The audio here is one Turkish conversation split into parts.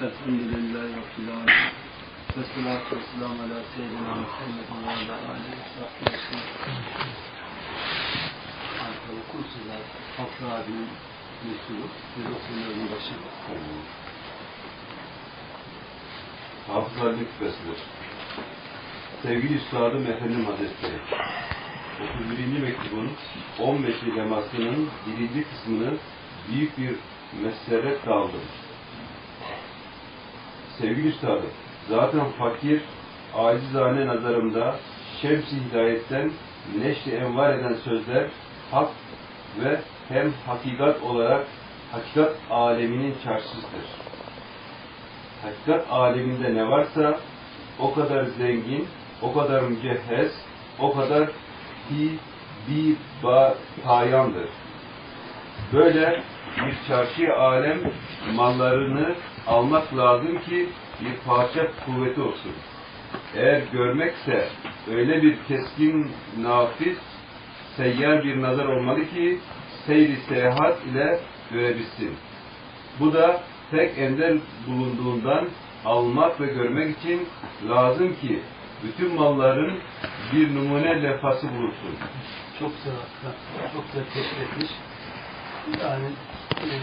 Elhamdülillahi Rabbil Alemin. Salatu ve selamu ala seyyidina Muhammedin ve ala aleyhi ve abinin mensubu ve okullarının başı. Hafız Ali'nin küpesidir. Sevgili Üstadım Efendim Hazretleri, 31. mektubun 15 lemasının birinci kısmını büyük bir meseret aldım. Sevgili Üstadım, zaten fakir, acizane nazarımda şems-i hidayetten neşri envar eden sözler hak ve hem hakikat olarak hakikat aleminin çarşısıdır. Hakikat aleminde ne varsa o kadar zengin, o kadar mücehhez, o kadar fi, bi, ba, tayandır. Böyle bir çarşı alem mallarını almak lazım ki bir parça kuvveti olsun. Eğer görmekse öyle bir keskin, nafiz, seyyar bir nazar olmalı ki seyri seyahat ile görebilsin. Bu da tek ender bulunduğundan almak ve görmek için lazım ki bütün malların bir numune lefası bulunsun. Çok güzel. Çok güzel teşkil etmiş. Yani e,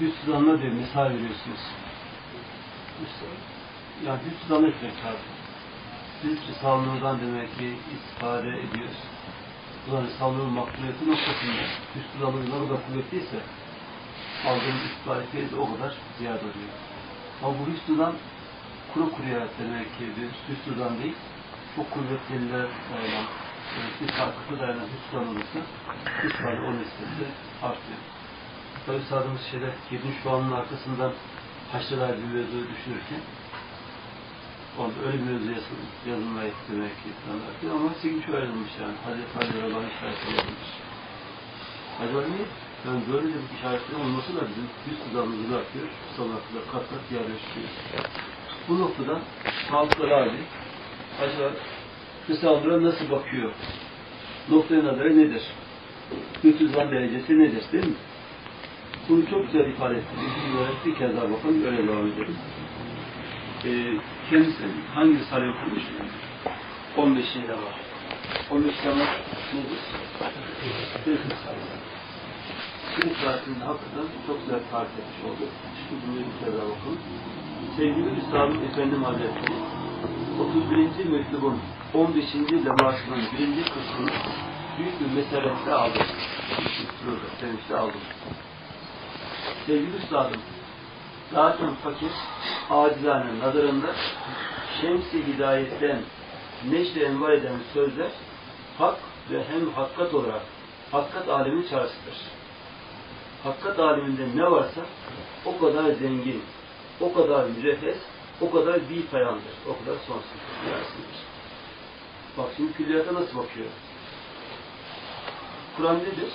Hüsnü Zan'la diyor, misal veriyorsunuz. Yani Hüsnü Zan'la etmek lazım. Biz Risale'den demek ki istifade ediyoruz. Ulan Risale'nin makbuliyeti noktasında Hüsnü Zan'ın ne kadar kuvvetliyse aldığımız istifade de o kadar ziyade oluyor. Ama bu Hüsnü Zan kuru kuruya demek ki bir Hüsnü Zan değil, çok kuvvetliler dayanan, yani bir takıtı dayanan Hüsnü Zan olursa istifade o nispette artıyor. Tabi sağladığımız şeyler 70 puanın arkasından haşreler bir mevzuyu düşünürken orada öyle bir mevzu yazıl- yazılmaya demek ki ama sekiz şöyle ayrılmış yani. Hazreti Ali Allah'ın işareti yazılmış. Acaba niye? Yani böyle bir işaretlerin olması da bizim üst kızarımızı artıyor, sanatla kat kat yerleştiriyor. Bu noktada Sağlıklı abi acaba Risale'ye nasıl bakıyor? Noktaya nazarı nedir? Götüzan derecesi nedir değil mi? Bunu çok güzel ifade etti. Bir olarak bir kez daha bakın, öyle devam edelim. Ee, kendisi hangi risale okumuş? 15 şeyde var. 15 tane nedir? Bir risale. Şimdi saatinde hakikaten çok güzel tarif etmiş oldu. Şu cümleyi bir daha bakalım. Sevgili Üstadım Efendim Hazretleri, 31. mektubun 15. lemasının birinci kısmını büyük bir meselette aldım. Demişte aldım. Sevgili Üstadım, zaten fakir, acizane nazarında şems-i hidayetten neşre envar eden sözler hak ve hem hakikat olarak hakikat alemin çarşısıdır. Hakikat aleminde ne varsa o kadar zengin, o kadar mücehhez, o kadar bir fayandır, o kadar sonsuz yarısıdır. Bak şimdi külliyata nasıl bakıyor? Kur'an nedir?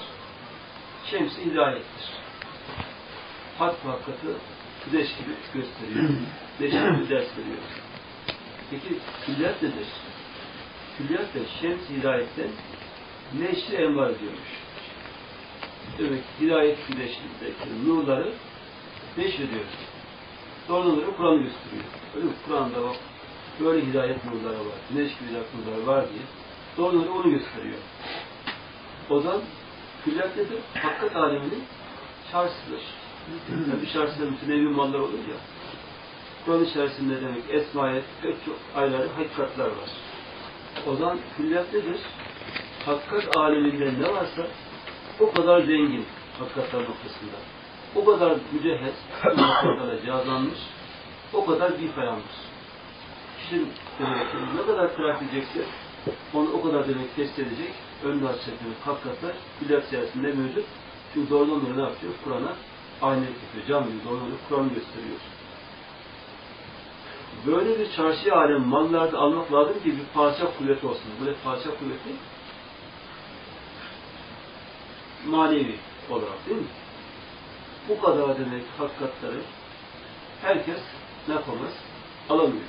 Şems-i hidayettir. Hak ve hakikati güneş gibi gösteriyor. Güneş gibi ders veriyor. Peki külliyat nedir? Külliyat da şems-i hidayetten neşri envar ediyormuş. Demek ki hidayet güneşindeki nurları neşrediyor. Doğruları Kur'an gösteriyor. Öyle mi? Kur'an'da bak böyle hidayet nurları var, güneş gibi hidayet nurları var diye doğruları onu gösteriyor. O zaman külliyat nedir? Hakikat aleminin şarjıdır. Şarjıda bütün evin mallar olur. Kur'an içerisinde demek esmaya pek çok ayrı hakikatler var. O zaman külliyat nedir? Hakikat aleminde ne varsa o kadar zengin hakikatler noktasında. O kadar mücehhez, o kadar cihazlanmış, o kadar bir demek ki ne kadar kıraat edecekse onu o kadar demek test edecek, önüne açacak demek hakikatler külliyat içerisinde mevcut. Çünkü doğrudan doğru ne yapıyor? Kur'an'a aynelik yapıyor. Cam gibi doğrudan doğru Kur'an'ı gösteriyor. Böyle bir çarşı alem mallarda almak lazım ki bir parça kuvvet olsun. Böyle parça kuvveti manevi olarak değil mi? Bu kadar demek hakikatleri herkes ne yapamaz? Alamıyor.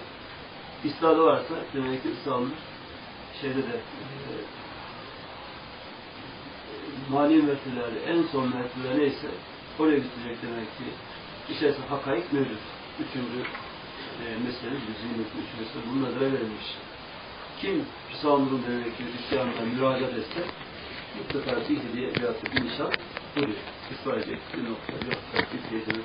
İslam'da varsa demek ki İslam'ın şeyde de e, manevi mertebelerde en son mertebeler neyse Oraya gidecek demek ki içerisinde hakaik mevcut. Üçüncü e, mesele, yüzünün üç mesele bunun adına verilmiş. Kim demek ki Hristiyan'dan müracaat etse mutlaka bir hediye veyahut da bir nişan duruyor. İspat edecek bir nokta yok. Bir hediye duruyor.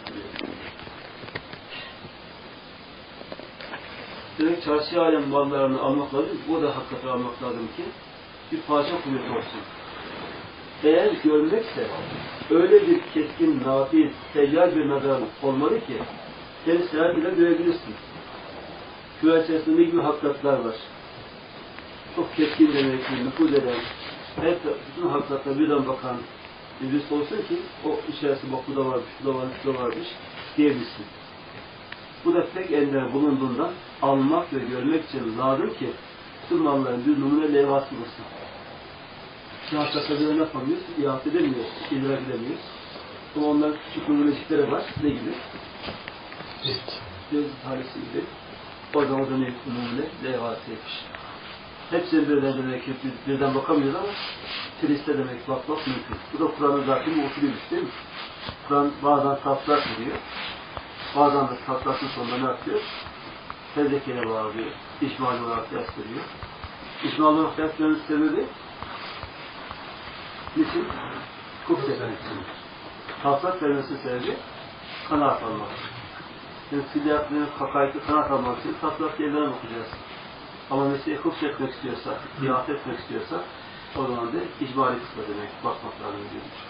Demek çarşı alem mallarını almak lazım. Bu da hakikaten almak lazım ki bir parça kuvveti olsun. Eğer görmekse öyle bir keskin, nafiz, seyyar bir nazar olmalı ki seni seyahat bile görebilirsin. Küre içerisinde ne gibi hakikatler var. Çok keskin demek ki nüfuz eden, hep bütün hakikatlara birden bakan birisi olsun ki o içerisinde bak bu da varmış, şu da varmış, şu da varmış diyebilsin. Bu da pek ender bulunduğundan almak ve görmek için lazım ki tüm malların bir numune levhası olsun. Şu hakikatleri ne yapamıyoruz? İhate edemiyoruz, idrak edemiyoruz. Ama onların küçük numulecikleri var. Ne gibi? Göz tanesi gibi. O zaman da ne numune levhasıymış. Hepsini birden demek ki biz birden bakamıyoruz ama kiliste demek bakmak mümkün. Bu da Kur'an'ın zaten bir usulüymüş değil mi? Kur'an bazen saflar veriyor. Bazen de saflasın sonunda ne yapıyor? Fezlekeye bağlıyor. İşmal olarak ders veriyor. İşmal olarak ders vermenin sebebi niçin? Hukuk seferisi. Tafsat vermesinin sebebi kanaat almak. Yani filyatların hakaiki kanaat almak için tafsat yerlerine bakacağız. Ama mesleği hukuk etmek istiyorsa, ihat etmek istiyorsa o zaman da icbari kısmı demek, bakmak lazım diyormuş.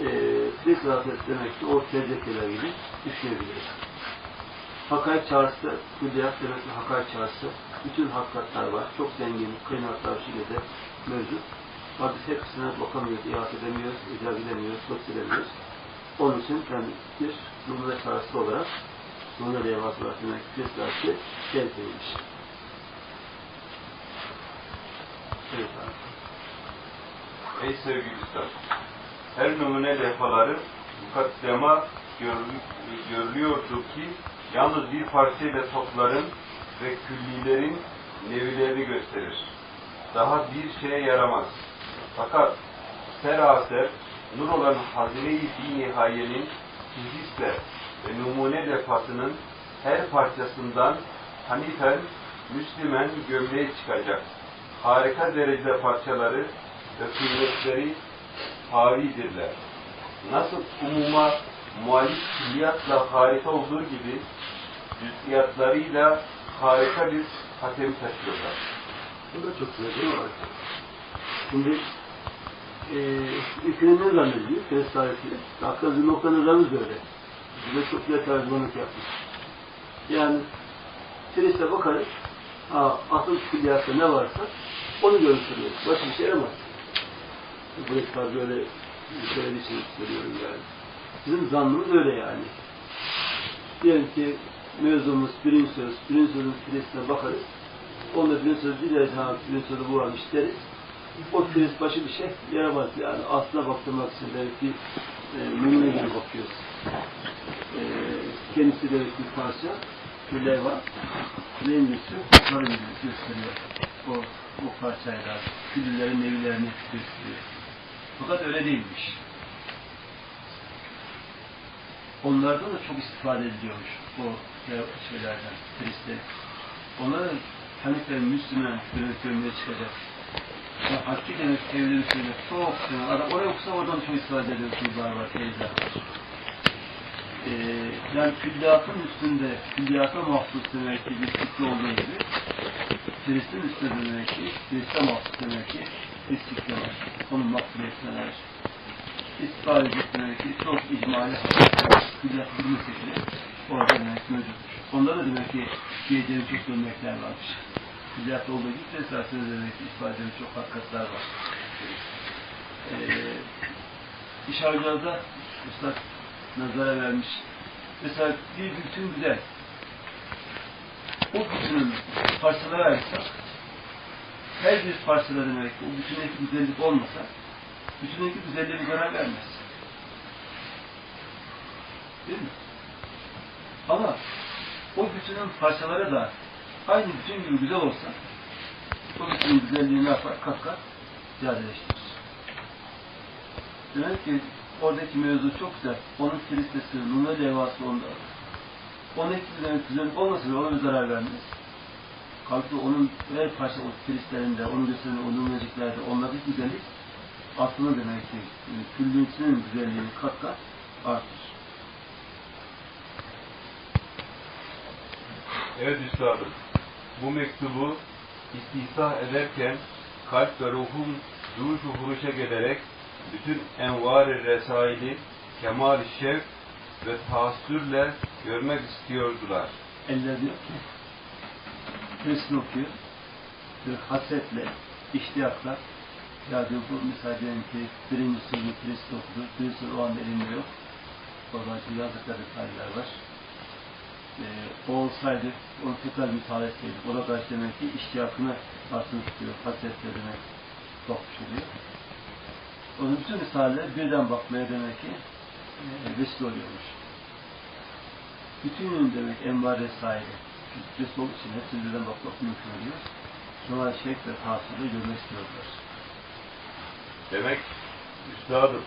Ee, Filiz demek ki o tezlekeler gibi düşünebiliriz. Hakaik çağrısı, külliyat demek ki hakaik çağrısı, bütün hakikatler var, çok zengin, bir şekilde mevcut. Biz hepsine bakamıyoruz, ihat edemiyoruz, idrak edemiyoruz, hıfz edemiyoruz. Onun için ben bir numune çağrısı olarak, numune levhası olarak demek ki Filiz Çağrısı geliştirilmiş. Evet abi. Ey sevgili üstad, her numune levhaları mukaddema görülü- görülüyordu ki yalnız bir parçayla topların ve küllilerin nevilerini gösterir. Daha bir şeye yaramaz. Fakat seraser nur olan hazine-i nihayenin hizisle ve numune levhasının her parçasından hanifen, müslimen gömleği çıkacak. Harika derecede parçaları ve kıymetleri havidirler. Nasıl umuma muhalif külliyatla harika olduğu gibi cüz'iyatlarıyla harika bir hatem taşıyorlar. Bu da çok güzel değil mi? Şimdi ülkenin ne zannediyor? Filiz tarihiyle. Hatta bir nokta nazarımız da öyle. Bize çok güzel tercümanlık yapmış. Yani Filiz'e bakarız, ha, asıl külliyatta ne varsa onu görüntülüyor. Başka bir şey yaramaz. Burası tabi böyle söylediği için söylüyorum yani. Bizim zannımız öyle yani. Diyelim ki mevzumuz birinci söz, birinci sözün Filiz'ine bakarız. Onda birinci söz dileriz, ha birinci sözü bu varmış deriz. O Filiz başı bir şey yaramaz yani. Aslına baktırmak için belki e, gibi bakıyoruz. E, kendisi de bir parça, levha. Neyin üstü? Karın yüzü gösteriyor. O, o parçayla küllilerin nevilerini gösteriyor. Fakat öyle değilmiş. Onlardan da çok istifade ediliyormuş o şeylerden, Filiz'de. Onların Haniflerin Müslüman yönetmenliğe çıkacak. Söyle çok seviyor. Adam oraya okusa oradan çok istifade ediyor kızlar var, teyzeler var. Ee, yani külliyatın üstünde, külliyata mahsus demek ki bir fikri olduğu gibi Filistin üstünde demek ki, Filistin mahsus demek ki bir fikri var. Onun makbuliyetine var. İstifade edecek demek ki çok icmali külliyat bilmesi bile orada demek ki mevcutmuş. Onda da demek ki diyeceğim çok örnekler varmış. Külliyatta olduğu gibi esasında demek ki ispat edilen çok hakikatler var. Ee, iş harcada Üstad nazara vermiş. Mesela bir bütün güzel. O bütünün parçalara ayırsak, her bir parçada demek o bütündeki güzellik olmasa, bütündeki güzelliği zarar vermez. Değil mi? Ama o bütünün parçaları da aynı bütün gibi güzel olsa, bütünün güzelliğini ne yapar? Kat kat ziyadeleştirir. Demek ki oradaki mevzu çok güzel. Onun kilistesi, numara levhası onda. Onun etkilerini düzenlik olmasa bile ona bir zarar vermez. Kalktı onun her parça o kilistlerinde, onun gösteren o numaracıklerde onlardaki güzellik aslında demek ki e, külliyesinin güzelliğini kat kat artır. Evet üstadım, bu mektubu istihsah ederken kalp ve ruhum duruş huruşa gelerek bütün envar-ı resaili kemal-i şevk ve taassürle görmek istiyordular. Eller diyor ki resmi okuyor. Bir hasetle, iştiyakla ya diyor bu mesela diyelim ki birincisi bir Kristo okudu, birisi o anda elinde yok. Oradan şimdi yazdıkları detaylar var. Ee, o olsaydı onu tekrar müsaade etseydik. O da karşı demek ki iştiyakını artırmış diyor. Hasetle demek bakmış oluyor. Onun bütün risaleler birden bakmaya demek ki e, vesile oluyormuş. Bütün demek envar vesaire. Resul olduğu için hepsini birden bakmak mümkün oluyor. Sonra şek ve tasviri görmek istiyorlar. Demek üstadım,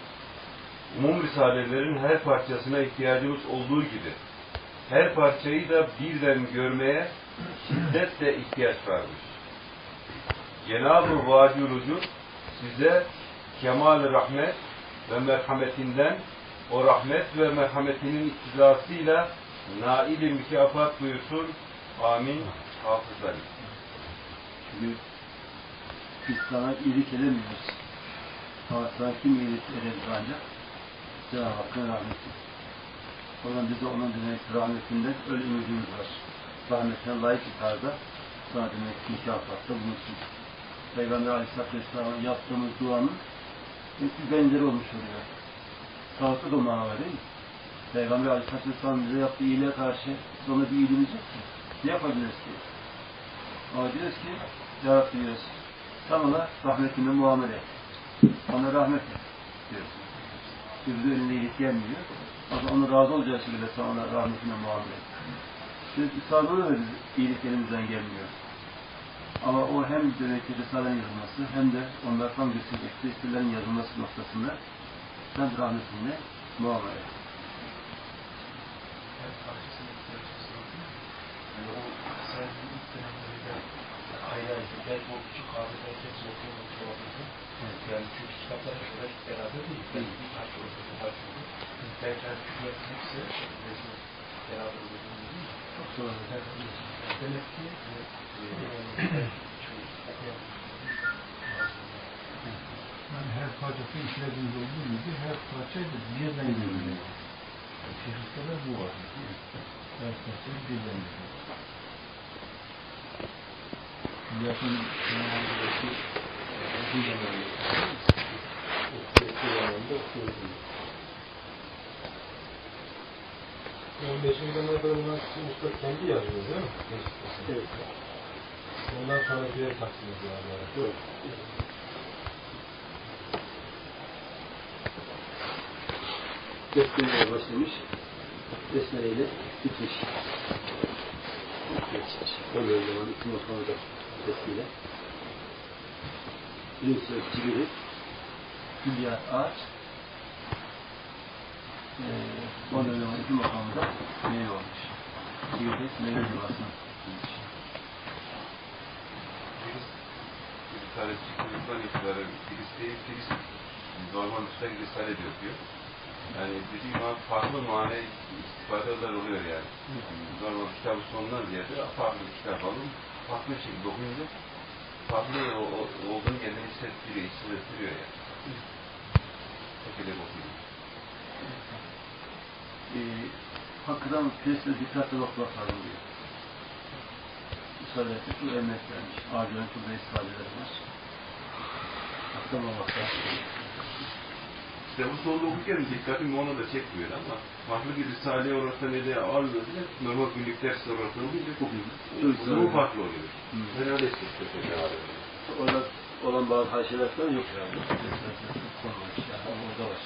umum risalelerin her parçasına ihtiyacımız olduğu gibi her parçayı da birden görmeye şiddetle ihtiyaç varmış. Cenab-ı Vücud size kemal rahmet ve merhametinden o rahmet ve merhametinin iktidasıyla nail-i mükafat buyursun. Amin. Hafızlar. Çünkü biz sana iyilik edemiyoruz. Ama sana kim iyilik edebilir ancak? Cenab-ı Hakk'ın rahmeti. O zaman bize onun demek rahmetinden öyle ümidimiz var. Rahmetine layık tarzda sana demek ki mükafatta bulunsun. Peygamber Aleyhisselatü Vesselam'a yaptığımız duanın bir benzeri olmuş oluyor. Sağlıklı da mana değil? Peygamber Aleyhisselatü Vesselam bize yaptığı iyiliğe karşı sonra bir iyiliğimiz yok ki. Ne yapabiliriz ki? Ama diyoruz ki, Ya Rabbi diyoruz, sen ona rahmetinle muamele et. Ona rahmet et diyorsun. Önünde iyilik gelmiyor. Ama ona razı olacağı şekilde sen ona rahmetinle muamele. Biz İsa'da da iyilik elimizden gelmiyor. Ama o hem demek ki Risale'nin yazılması hem de onlardan gösterecek tesirlerin yazılması noktasında sen rahmetinle muamele et. Yani o serginin ilk dönemlerinde ayrı ayrı belki o küçük kahveleri hepsini okuyamak olabilir. Yani çünkü kitaplar hep beraber değil. Belki bir parça oldu, bir parça oldu. Belki hani küçüklerin hepsi resmi beraber mi? Çok zor. Yani Demek ki e, e, Yani her parçası işlediğimiz olduğu gibi her parça birden görünüyor. De bu var. Her parça birden görünüyor. Yakın zamanlardaki bu zamanda okuyoruz. 15 milyona kadar bunlar sizin usta kendi yazıyor değil mi? Evet. Ondan sonrakileri taksim ediyorlar. Evet. Besmeleyle başlamış. Besmeleyle bitmiş. Geçmiş. Öyle o zaman iki makamı da besmele. Birinci söz cibiri. Hülya ağaç. Ee, ondan sonra iki makamı da meyve olmuş. Cibiri meyve yuvasına gitmiş. Bir tane çıktıktan itibaren değil, birisi normal müstakil risale diyor diyor. Yani dediğim zaman farklı mani istifadeler oluyor yani. Normal kitabı sonundan ziyade farklı kitap alın, farklı bir şekilde okuyunca o, o, olduğunu kendini hissettiriyor, hissettiriyor yani. Tekele okuyor. Ee, hakikaten presle dikkatle bakmak lazım diyor. Müsaade ettik, bu emek vermiş. Acilen da ifadeleri var. Hakikaten olmak. İşte bu sonunda okurken dikkatimi ona da çekmiyor ama farklı bir risale orası ne de almıyor bile normal günlük ders orası olunca bu farklı oluyor. Hmm. Öyle hissettim. Orada olan bazı haşeler falan yok herhalde. Ama orada var.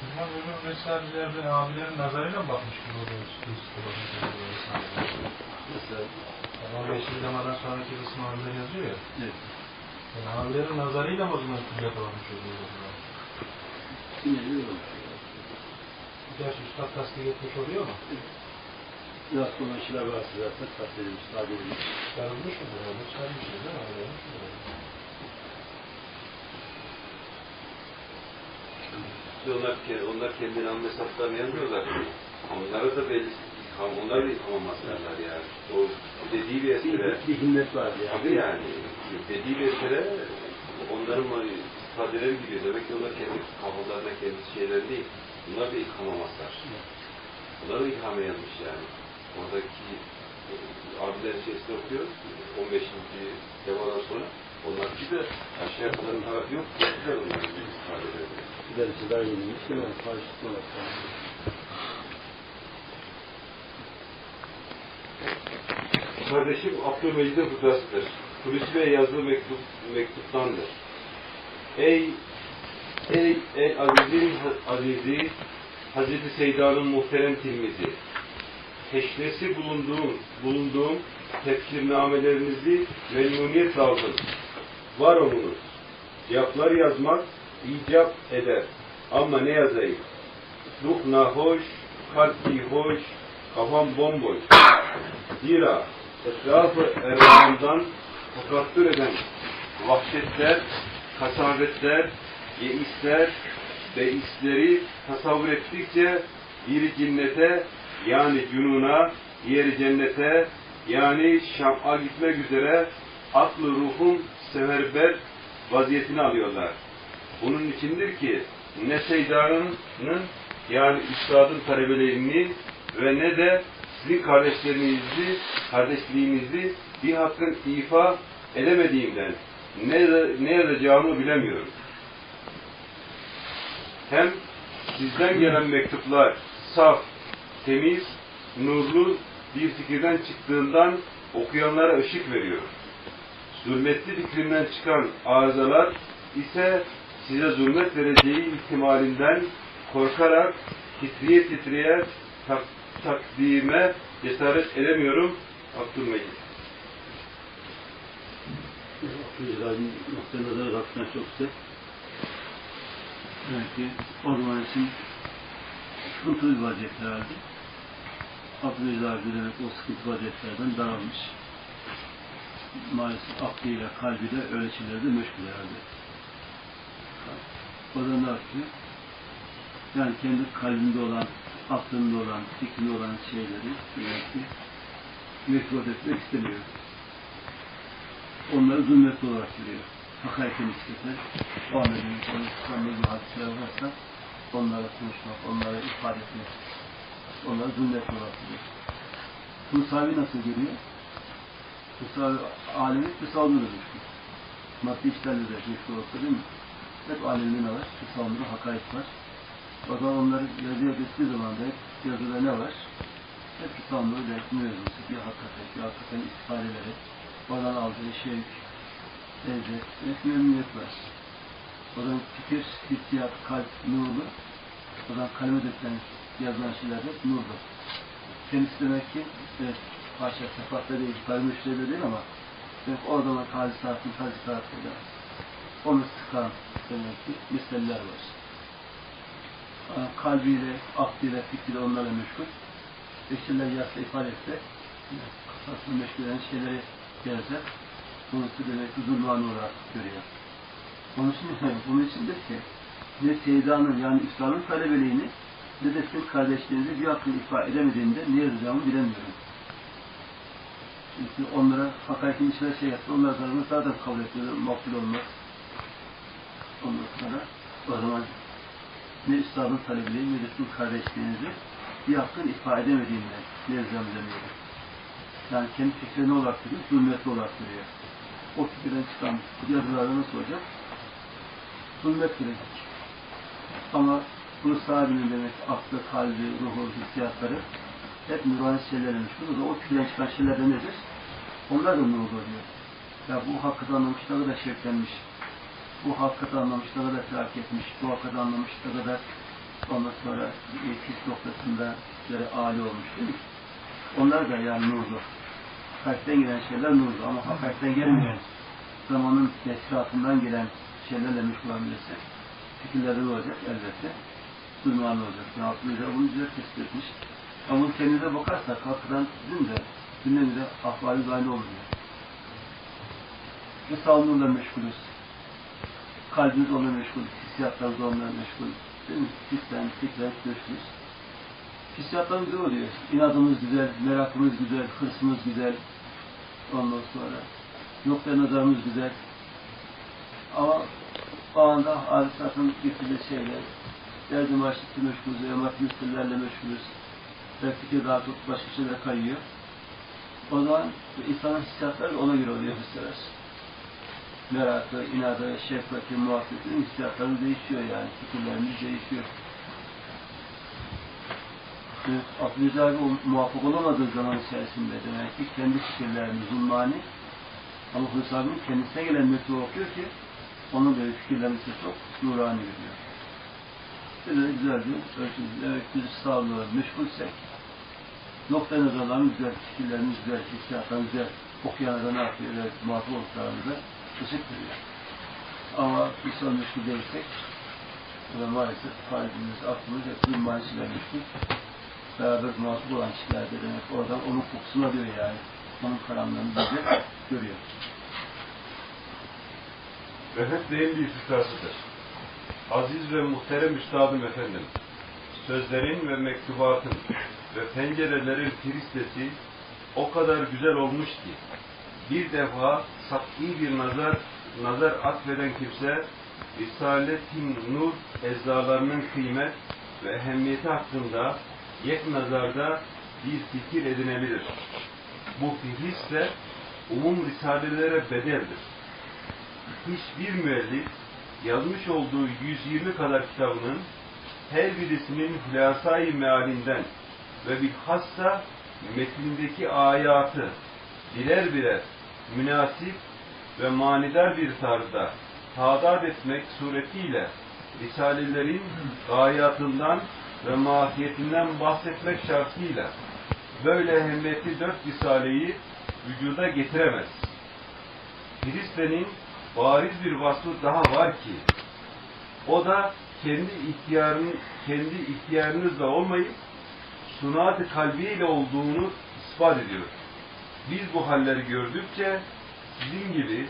Bunlar öbür vesairelerde abilerin nazarıyla mı bakmış gibi oluyor? Mesela, 15 yıldan sonraki kısmı abiler yazıyor ya. evet. Yani nazarıyla mı o zaman külliyat olmuş oluyor o zaman? Gerçi üstad tasdik etmiş oluyor mu? Biraz sonra şeyler varsa zaten takdir edilmiş, tabi edilmiş. Çıkarılmış mıdır? Öyle çıkarmıştır değil mi? Öyle olmuş mudur? Onlar, onlar kendini anma hesaplarını yazmıyorlar. Onlara da belli, onlar da yıkamamazlarlar yani. O dediği bir esere, Bir, himmet var yani. tabii yani, dediği bir esere onların ifadeleri gidiyor. Demek ki onlar kendi kafalarına, kendi şeyleri değil. Bunlar da yıkamamazlar. Bunlar da ikame yazmış yani. Oradaki e, abilerin şeysini okuyor. 15. devadan sonra. Onlarki de aşağıya kadar tarafı yok. Güzel onların ifadeleri. Giderisi daha yenilmiş. Karşılıklı olarak. yani. Kardeşim Abdülmecit'in fıkrasıdır. Hulusi Bey yazdığı mektup, mektuptandır. Ey, ey, ey azizin azizi, Hazreti Seyda'nın muhterem tilmizi, teşnesi bulunduğum, bulunduğum tefsirnamelerinizi memnuniyetle aldım. Var olunuz. Cevaplar yazmak icap eder. Ama ne yazayım? Ruh nahoş, kalp hoş, kafam bomboş. Zira etrafı ervandan tokattır eden vahşetler, kasavetler, yeisler, beisleri tasavvur ettikçe biri cinnete yani cununa, diğeri cennete yani Şam'a gitmek üzere aklı ruhun seferber vaziyetini alıyorlar. Bunun içindir ki ne Seyda'nın yani üstadın talebelerini ve ne de sizin kardeşlerinizi, kardeşliğinizi bir hakkın ifa edemediğimden ne, ne yazacağımı bilemiyorum. Hem sizden gelen mektuplar saf, temiz, nurlu bir fikirden çıktığından okuyanlara ışık veriyor. Zulmetli fikrinden çıkan arızalar ise size zulmet vereceği ihtimalinden korkarak titriye titriye takdime cesaret edemiyorum. Abdülmecid. Abdülcezal'in nokta nazarı bakımından çok güzel. Demek ki o için sıkıntılı bir vaziyet herhalde. Abdülcezal demek o sıkıntı vaziyetlerden daralmış. Maalesef aklıyla, kalbiyle öyle şeylerde meşgul herhalde. O da ne yapıyor? Yani kendi kalbinde olan, aklında olan, fikrinde olan şeyleri demek ki meşgul etmek istemiyor. Onları zulmetli olarak görüyor. Hakikaten nispeten o konuştuğunda bir hadiseler varsa onlara konuşmak, onlara ifade etmek, onları zulmetli olarak görüyor. Musavi nasıl görüyor? Musavi alemi kısalmıyor düşkün. Maddi işlerle de meşgul olsa değil mi? Hep alemde ne var? Kısalmıyor, hakaret var. O onları yazıya geçtiği zaman da hep yazıda ne var? Hep kısalmıyor, belki mevzusu, bir hakikat, bir hakikaten istifadeleri, oradan aldığı şevk, lezzet, hep memnuniyet var. Oradan fikir, hissiyat, kalp, nurlu. Oradan kaleme dökülen, yazılan şeyler hep nurlu. Kendisi demek ki, evet, haşa sefatta değil, gayrimüşteride değil ama demek orada olan hadisatın, hadisatıyla onu sıkan demek ki meseleler var. Ha, Kalbiyle, aklıyla, fikriyle onlarla meşgul. Eşirler yazsa ifade etse, kafasını meşgul eden şeyleri yazar. Bunu demek zulmanı olarak görüyor. Onun için, bunun içindir ki ne Seyda'nın yani İslam'ın talebeliğini ne de sizin kardeşlerinizi bir hakkını ifade edemediğinde ne yazacağımı bilemiyorum. Çünkü onlara hakikatin içine şey yaptı, onlar tarafından zaten kabul etmiyor, makbul olmaz. Ondan sonra o zaman ne üstadın talebeliği ne de kardeşliğinizi bir hakkın ifade edemediğinden ne yazacağımı bilemiyorum. Yani kendi fikrini olarak görüyor, zulmetli olarak görüyor. O fikirden çıkan yazılarda nasıl olacak? Zulmet girecek. Ama bu sahibinin demek aklı, kalbi, ruhu, hissiyatları hep nurani şeylerle meşgul. O fikirden çıkan şeyler de nedir? Onlar da nurlu oluyor. Ya bu hakikaten anlamış ne kadar şevklenmiş. Bu hakikaten anlamış ne kadar terak etmiş. Bu hakikaten anlamış ne kadar ondan sonra pis noktasında böyle âli olmuş değil mi? Onlar da yani nurlu. Kalpten gelen şeyler nurlu ama kalpten gelmeyen zamanın tesisatından gelen şeylerle meşgul olabilirsek fikirleri olacak elbette. Duymanlı olacak. Ne yapılacak bunu güzel tespit etmiş. Ama kendinize bakarsak hakikaten bizim de gündemimizde ahvali aynı olmuyor. Ve salonla meşgulüz. Kalbimiz onunla meşgul, hissiyatlarımız onunla meşgul. Değil mi? Histen, fikren meşgulüz. Hissiyatlarımız güzel oluyor. İnadımız güzel, merakımız güzel, hırsımız güzel. Ondan sonra nokta nazarımız güzel. Ama o anda hadisatın getirdiği şeyler, derdim açlıkla meşgulüz, emat müstüllerle meşgulüz. Ve fikir çok başka şeylere kayıyor. O zaman insanın hissiyatları ona göre oluyor sefer. Merakı, inadı, şefkati, muhabbetin hissiyatları değişiyor yani. Fikirlerimiz değişiyor. Evet, abi o muvaffak olamadığı zaman içerisinde demek ki kendi fikirlerini zulmani ama Hulusi abinin kendisine gelen mektubu okuyor ki onun böyle fikirlerinin çok nurani görüyor. Böyle güzel bir. Evet biz sağlığı meşgulsek nokta nazarlarımız güzel, fikirlerimiz güzel, hissiyatlarımız güzel. Okuyana da ne yapıyor? Evet, muvaffak olduklarımıza veriyor. Ama biz sonra meşgul değilsek o da maalesef kalbimiz, aklımız hep zulmanisiyle meşgul beraber muhatap olan kişilerde demek oradan onun kokusunu alıyor yani. Onun karanlığını bize görüyor. Mehmet bir fıkrasıdır. Aziz ve muhterem üstadım efendim, sözlerin ve mektubatın ve pencerelerin firistesi o kadar güzel olmuş ki, bir defa sakî bir nazar, nazar atfeden kimse, Risale-i Nur eczalarının kıymet ve ehemmiyeti hakkında yek nazarda bir fikir edinebilir. Bu fihris de umum risalelere bedeldir. Hiçbir müellif yazmış olduğu 120 kadar kitabının her birisinin hülasai mealinden ve bilhassa metnindeki ayatı birer birer münasip ve manidar bir tarzda tadat etmek suretiyle Risalelerin gayatından ve mahiyetinden bahsetmek şartıyla böyle ehemmiyetli dört risaleyi vücuda getiremez. Hristiyan'ın bariz bir vasfı daha var ki o da kendi ihtiyarın kendi ihtiyarınızla olmayıp sunat-ı kalbiyle olduğunu ispat ediyor. Biz bu halleri gördükçe sizin gibi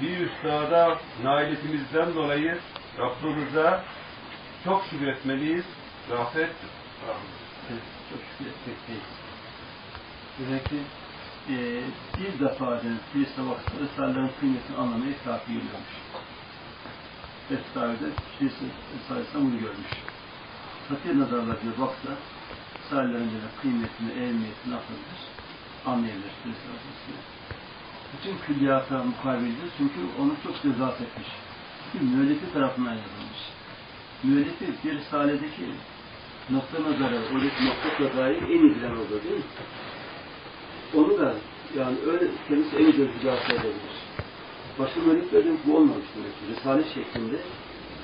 bir üstada nailetimizden dolayı Rabbimize çok şükretmeliyiz. Rafet Evet, çok şükür etmekteyiz. Ki e, bir defa demek Filistin vakti Risale'lerin kıymetini anlamaya kafi geliyormuş. Efsane de Filistin Risalesi'nden bunu görmüş. Satır nazarlarına baksa Risale'lerin de kıymetini, ehemmiyetini atabilir, anlayabilir Filistin Risalesi'ni. Bütün külliyata mukabildir çünkü onu çok cezat etmiş. Çünkü müellifi tarafından yazılmış. Müellifi bir Risale'deki nokta nazarı, oradaki nokta dair en iyi bilen olur değil mi? Onu da yani öyle kendisi en güzel müdafaa edebilir. Başka müelliflerden bu olmamış demek ki. Risale şeklinde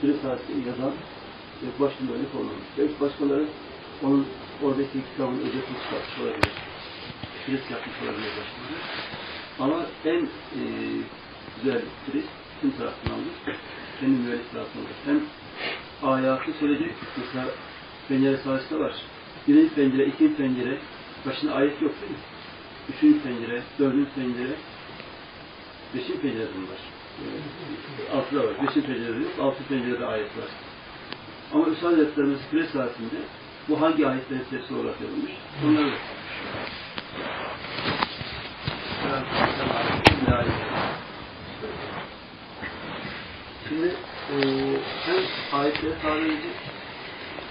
bir risalesini yazan başka müellif olmamış. Belki başkaları onun oradaki kitabın özetini çıkartmış olabilir. Kilis yapmış olabilir başkaları. Ama en e, güzel kilis kim tarafından olur? Kendi müellif tarafından olur. Hem ayatı söyleyecek. Mesela pencere sahasında var. Birinci pencere, ikinci pencere, başında ayet yok değil mi? Üçüncü pencere, dördüncü pencere, beşinci pencere bunlar. Ee, altıda var. Beşinci pencerede yok, altı pencerede ayet var. Ama Üstad Hazretlerimiz Kire saatinde bu hangi ayetlerin tefsiri olarak yazılmış? Onları yok. Şimdi e, hem ayetleri edecek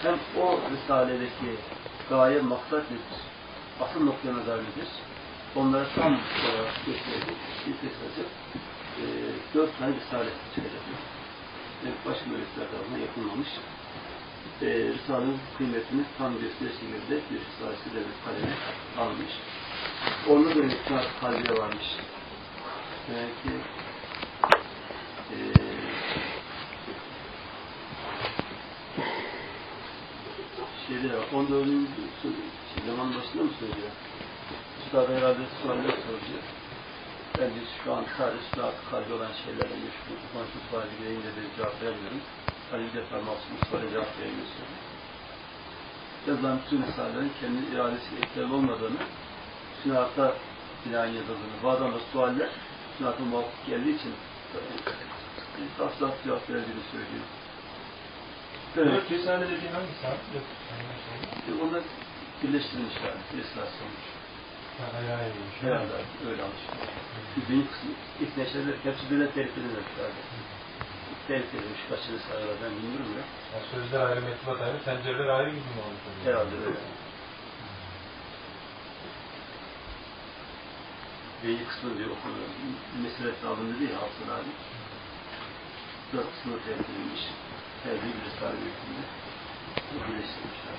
hem o Risale'deki gaye maksat nedir? Asıl nokta nazar nedir? Onları tam olarak gösterecek, bir kısacık e, dört tane Risale çıkacak. Evet, başka müellifler tarafından yapılmamış. E, Risale'nin kıymetini tam gösterir şekilde bir Risalesi devlet kaleme almış. Onda da miktar kalbiye varmış. Demek ki e, şeyde var. 14. şey, zaman başında mı söylüyor? Üstad herhalde sorular soruyor. Ben de şu an sadece sınav kalbi olan şeylerle meşgul. Konuşma gereğince de cevap veremiyorum. Mahsus suale cevap veremiyorsun. Yazılan bütün risalelerin kendi iradesiyle eklerin olmadığını, sünata binaen yazıldığını, bazen de sualler sünata muvaffak geldiği için e, asla cevap verdiğini söylüyor. Evet. Dört Risale dediğin hangisi abi? Yok. E, Onu birleştirmişler. Risale olmuş. Ayağa eğilmiş. Herhalde öyle alışmış. Büyük kısmı ilk neşeler hepsi birine telif edilmişlerdi. Telif edilmiş kaçını sayılar ben bilmiyorum ya. Yani sözler ayrı, metbat ayrı, pencereler ayrı gibi mi olmuş? Herhalde öyle. Birinci kısmı diyor okunuyor. Mesele hesabını değil Hafızın abi. Dört kısmı telif edilmiş. Her biri bir risale büyüklüğünde. Birleştirmişler.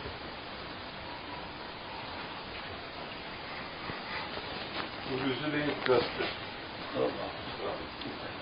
Bu yüzü benim kastı. Allah. Subhaneke